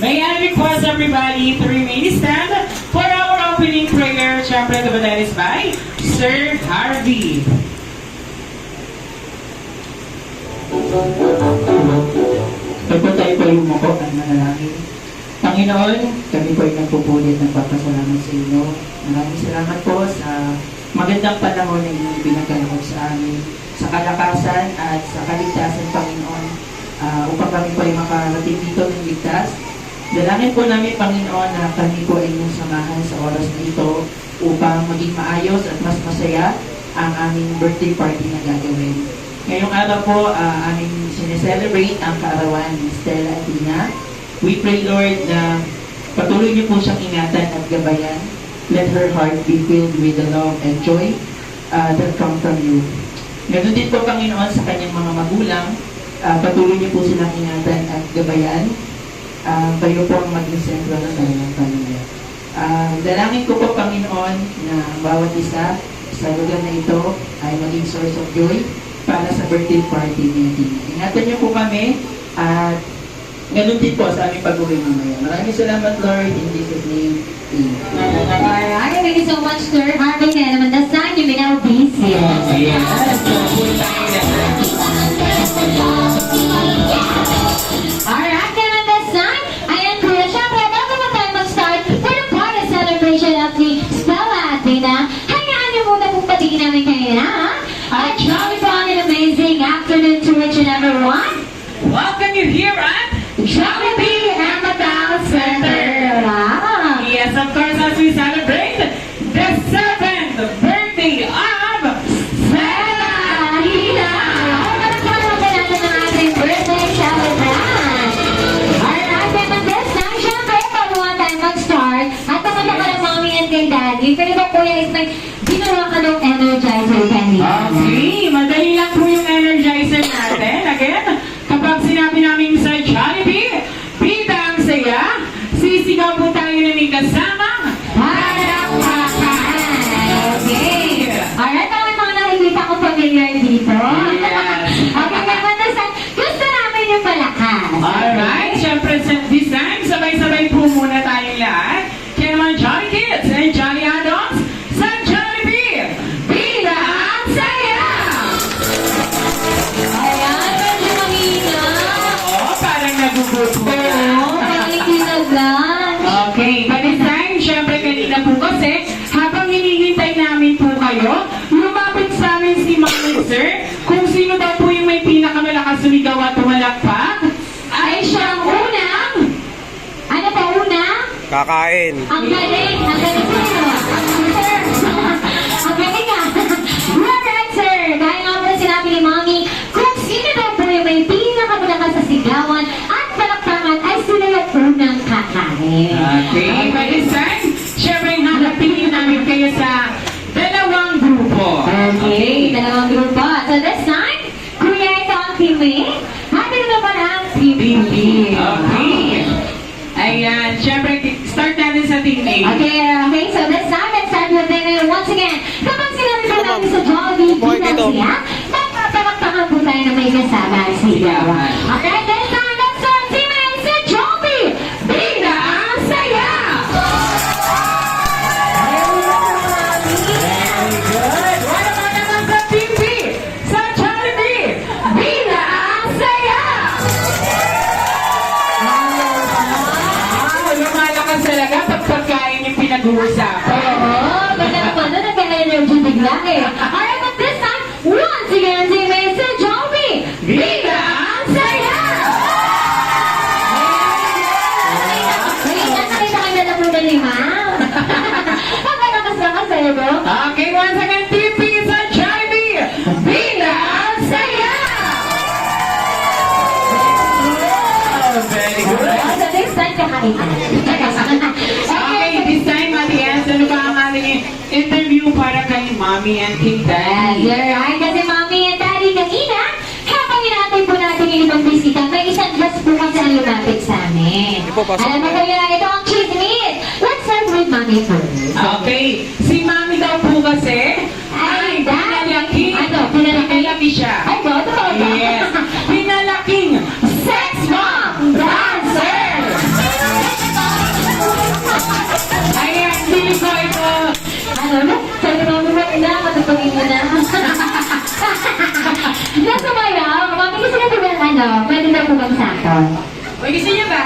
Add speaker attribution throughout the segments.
Speaker 1: May I request everybody to remain stand for our opening prayer, Chaplain of Bananas by Sir Harvey.
Speaker 2: Tapos tayo po yung muko at manalangin. Panginoon, kami po ay nagpupulit ng papasalamat sa inyo. Maraming salamat po sa magandang panahon na inyong pinagkalakot sa amin, sa kalakasan at sa kaligtasan, Panginoon, uh, upang kami po ay makarating dito ng ligtas Dalangin po namin, Panginoon, na kami po ay inyong samahan sa oras na ito upang maging maayos at mas masaya ang aming birthday party na gagawin. Ngayong araw po, ah, aming sineselebrate ang kaarawan ni Stella Athena. We pray, Lord, na patuloy niyo po siyang ingatan at gabayan. Let her heart be filled with the love and joy ah, that come from you. Ganun din po, Panginoon, sa kanyang mga magulang. Ah, patuloy niyo po silang ingatan at gabayan. Ah, kayo po ang maging sentro ng kanilang pamilya. Ah, dalangin ko po, Panginoon, na bawat isa sa lugar na ito ay maging source of joy para sa birthday party ni Athena. Ingatan niyo po kami at ganun din po sa aming pag-uwi mamaya. Maraming salamat, Lord, in Jesus' name.
Speaker 3: Alright, thank you so much, Sir Harvey. Kaya naman, the sign you may now be sealed.
Speaker 1: Yes.
Speaker 3: Alright, each and everyone.
Speaker 1: Welcome you here at
Speaker 3: Jollibee and the Town Center. Wow.
Speaker 1: Yes, of course, as we celebrate the seventh birthday of
Speaker 3: po and kay daddy, pwede ba kuya is may ginawa ka ng energizer kanina?
Speaker 1: Okay, sumigaw at tumalakpak,
Speaker 3: Ay, siyang unang. Ano pa una?
Speaker 4: Kakain.
Speaker 3: Ang galing. Ang galing. Sir. Ang galing nga. Alright, sir. Dahil nga pala sinabi ni Mami, kung sino daw po yung may pinakamalakas sa sigawan at palakpakan ay sila yung unang kakain.
Speaker 1: Okay, this time, syempre hanapin namin kayo sa dalawang grupo.
Speaker 3: Okay, dalawang grupo.
Speaker 1: Okay,
Speaker 3: okay. So this time, let's start with them. Once again, kapag sinabi po natin sa Jollibee,
Speaker 4: Boy,
Speaker 3: kita
Speaker 4: dito.
Speaker 3: siya, magpapalakpakan po tayo na may kasama ang sigawan. Okay, this
Speaker 1: pinag-uusapan.
Speaker 3: Oo, ganda naman na nagka-energy bigla eh. Alright, but this time, once again, team A sa Jollibee.
Speaker 1: Bida ang saya!
Speaker 3: Nakita kayo na po na lima. Pagkalakas na ka sa'yo, bro.
Speaker 1: Okay, once again, B sa Jollibee, Bida ang saya! Oh, very good.
Speaker 3: So this time, kakain ka.
Speaker 1: Okay, this time, Ate Ans, ano ba ang ating interview para kay Mommy and
Speaker 3: Yes,
Speaker 1: Daddy?
Speaker 3: you're right. Kasi mami and daddy kanina, habang inaantay po natin yung ibang bisita, may isang guest po kasi ang lumapit sa amin.
Speaker 4: Po,
Speaker 3: Alam mo kayo na ito ang chismis. Let's start with mami first.
Speaker 1: Okay, si Mommy daw po kasi ay
Speaker 3: Ay, daddy.
Speaker 1: pinalaki.
Speaker 3: Ano, pinalaki?
Speaker 1: Pinalaki siya.
Speaker 3: Ano na? Sabi mo na. Diyan sumayaw. Mami, gusto niyo po ba ano? Pwede na po bang sakon?
Speaker 1: Uy, gusto niyo ba?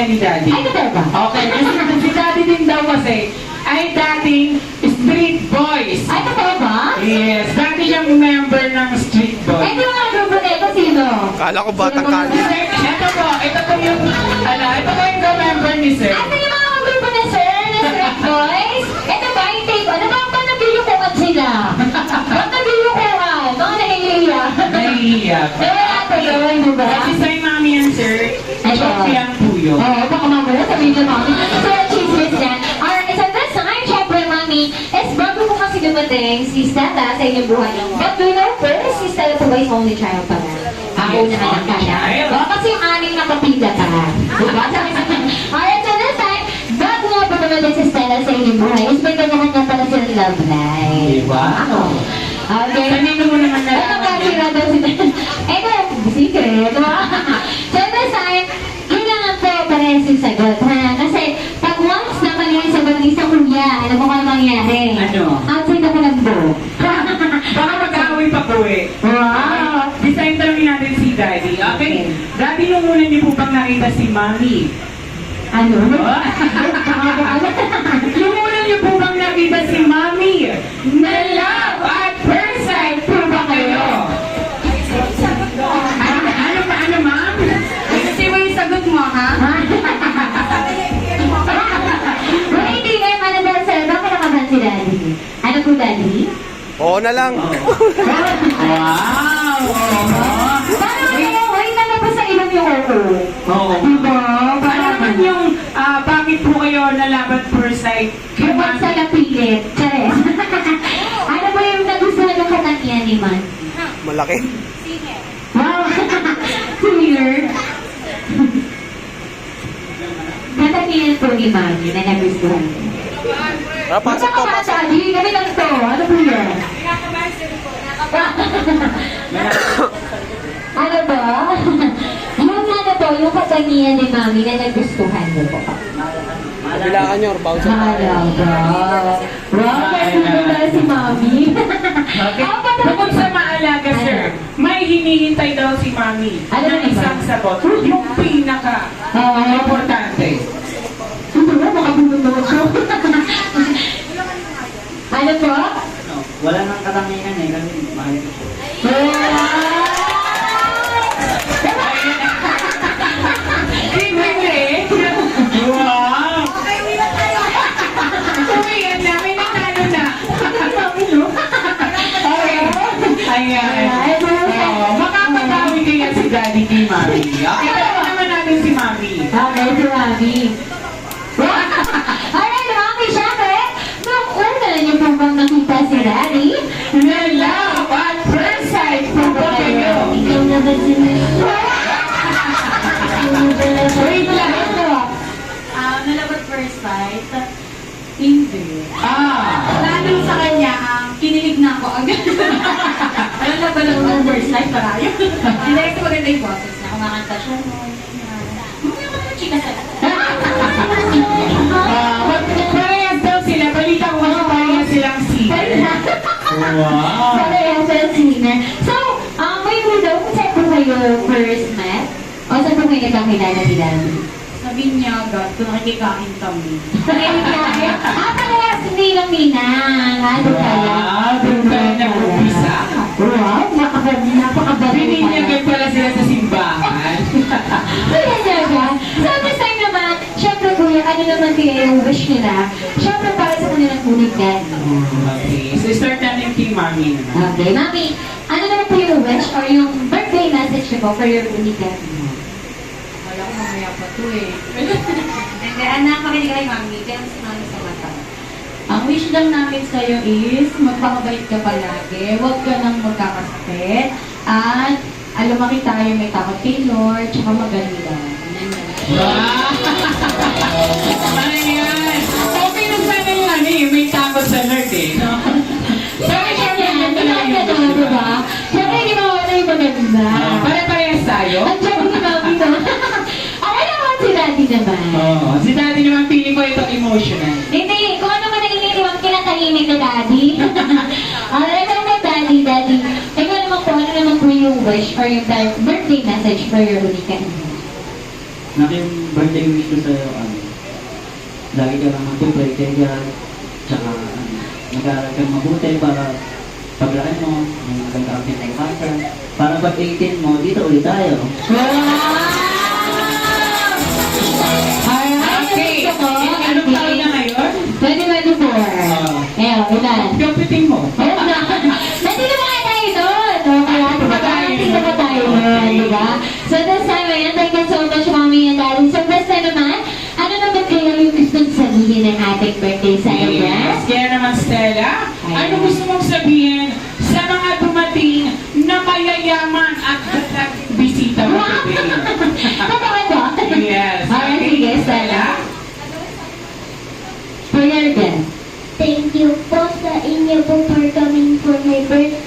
Speaker 1: Sila ni Daddy.
Speaker 3: Ay, totoo ba?
Speaker 1: Okay, kasi si Daddy din daw kasi ay dating street boys.
Speaker 3: Ay, totoo ba?
Speaker 1: Yes, dati siyang member ng street
Speaker 3: Ay,
Speaker 1: boys.
Speaker 3: di mga grupo na ito, sino?
Speaker 4: Kala ko batang kali.
Speaker 1: Ito po, ito po yung, ano, ito po yung member ni Sir.
Speaker 3: Ito yung mga grupo na sir, na Straight Boys. Ito ba yung tape? Ano ba ang nabiyukuhan sila? Ba't nabiyukuhan? Mga nahihiya.
Speaker 1: Nahihiya pa.
Speaker 3: Eh, wala tuloy, di ba?
Speaker 1: Kasi sa mami yan, sir,
Speaker 3: Ay,
Speaker 1: joke lang yun.
Speaker 3: Oo, baka mamaya sabihin niyo, Mami. So, chismis yan. Alright, so this time, syempre, Mami, is bago po kasi dumating si Stella sa inyong buhay. But we know first, si Stella po ba is only child pa na? Ako na anak ka na. Oo, kasi yung aning nakapila ka. Diba? Alright, so this time, bago nga po dumating si Stella sa inyong buhay, is may kanya-kanya pala silang love life.
Speaker 1: Diba?
Speaker 3: Wow. Okay.
Speaker 1: Kanino mo naman
Speaker 3: Ito
Speaker 1: nalaman
Speaker 3: kasi
Speaker 1: yan?
Speaker 3: na daw si Ito, secret. so this time, parehas yung sagot, ha? Kasi pag once na mali yung sagot ng isang kuya, ano po kayo mangyari?
Speaker 1: Ano?
Speaker 3: Outside ako ng book.
Speaker 1: Baka mag-away pa po eh.
Speaker 3: wow!
Speaker 1: This time tanongin natin si Daddy. Okay? Daddy, nung una niyo po bang nakita si Mami?
Speaker 3: Ano?
Speaker 1: Nung una niyo po bang nakita si Mami? Na
Speaker 4: Oo na lang.
Speaker 1: Wow!
Speaker 3: Parang ano, wait na po sa ilong yung oo.
Speaker 1: Oo.
Speaker 3: Diba?
Speaker 1: Ano
Speaker 3: Parang
Speaker 1: naman yung, ah, bakit po kayo nalaban first sight?
Speaker 3: Kapag sa lapilit. Chares. ano ba yung nagustuhan ng katangian ni Man?
Speaker 4: Malaki.
Speaker 3: Wow! Singer. katangian po ni Mami na nagustuhan.
Speaker 4: Ah, pasok po,
Speaker 3: Basta
Speaker 4: pasok.
Speaker 3: kami lang to. Ano po yun? Ano ba? yung ano po, yung katangian ni Mami na nagustuhan mo po.
Speaker 4: Kabilaan nyo, bounce up.
Speaker 3: Malaga. Wow, nagsusunod na si Mami.
Speaker 1: Okay. Bukod sa maalaga, sir, may hinihintay daw si Mami
Speaker 3: Ano
Speaker 1: na
Speaker 3: naman?
Speaker 1: isang sagot. Yung pinaka
Speaker 3: Oo.
Speaker 1: importante.
Speaker 3: Ito na, makabulong na ako. ano po?
Speaker 2: Wala nang katangian eh, kasi mahal ko.
Speaker 1: Hindi! Wow! Uy, ang dami na talo na. Ayan. Oh, makakatawi kaya si Daddy kay Mami. Okay, tanong naman natin si Mami.
Speaker 3: Okay, si Mami. Alright, Mami, syempre, nung una niyo po nakita si Daddy?
Speaker 1: Na love at first sight po ba kayo?
Speaker 3: Ikaw na ba si
Speaker 1: Wait lang.
Speaker 5: Ah, nalabat first sight, hindi.
Speaker 1: Ah.
Speaker 5: Lalo sa kanya, ang kinilig na ako agad. Alam na ba lang first sight para yun? Hindi ko maganda yung boses niya. Kumakanta siya. Mamaya ko na chika sa
Speaker 1: Ah, Wow.
Speaker 3: Sa singer. So, um, may daw kung saan po kayo first met? O saan po kayo nagkakilala ni Daddy?
Speaker 5: Sabi niya agad, kung nakikikain kami.
Speaker 3: Nangyayari? Ah, parehas hindi lang ninang. Ano kaya?
Speaker 1: Wow, doon tayo nag-umpisa.
Speaker 3: Wow, napaka- napakabalik
Speaker 1: Pininyagan pala sila sa simbahan.
Speaker 3: Talaga. So, this time naman, syempre kuya, ano naman kaya yung wish nila? Syempre para sa kanilang na.
Speaker 1: Okay, so start natin kay Mami naman.
Speaker 3: Okay, mami, ano naman po yung wish or yung birthday message niyo po for your unig na?
Speaker 5: Wala ko mamaya pa to eh. Hindi, anak kami kay mami, kaya mas mami sa mata. Ang wish lang namin sa'yo is magpakabait ka palagi, huwag ka nang magkakasakit, at alam lumaki tayo may takot kay Lord, tsaka maganda. Yan lang.
Speaker 1: Wow! Ayan. Okay na sana yung ano eh, may takot sa Lord eh. No? Yung
Speaker 3: birthday message for your weekend?
Speaker 6: Nakin birthday wish ko sa'yo, ano, lagi ka lang mag-pray kay God, tsaka ano, mag-aaral kang mabuti para paglaki mo, may magandang pinagpasa. Para pag 18 mo, dito ulit tayo.
Speaker 1: Ay, okay.
Speaker 3: gusto ko.
Speaker 1: Anong taon na ngayon?
Speaker 3: 2024. Ayan, ilan?
Speaker 1: Kapiting mo.
Speaker 3: Ayun late birthday celebrants.
Speaker 1: Yes, kaya naman Stella, ano Ayan. ano gusto mong sabihin sa mga dumating na mayayaman at dapat bisita mo today?
Speaker 3: Totoo ba?
Speaker 1: Yes. Sige Stella.
Speaker 3: Prayer din.
Speaker 7: Thank you po sa inyo po for coming for my birthday.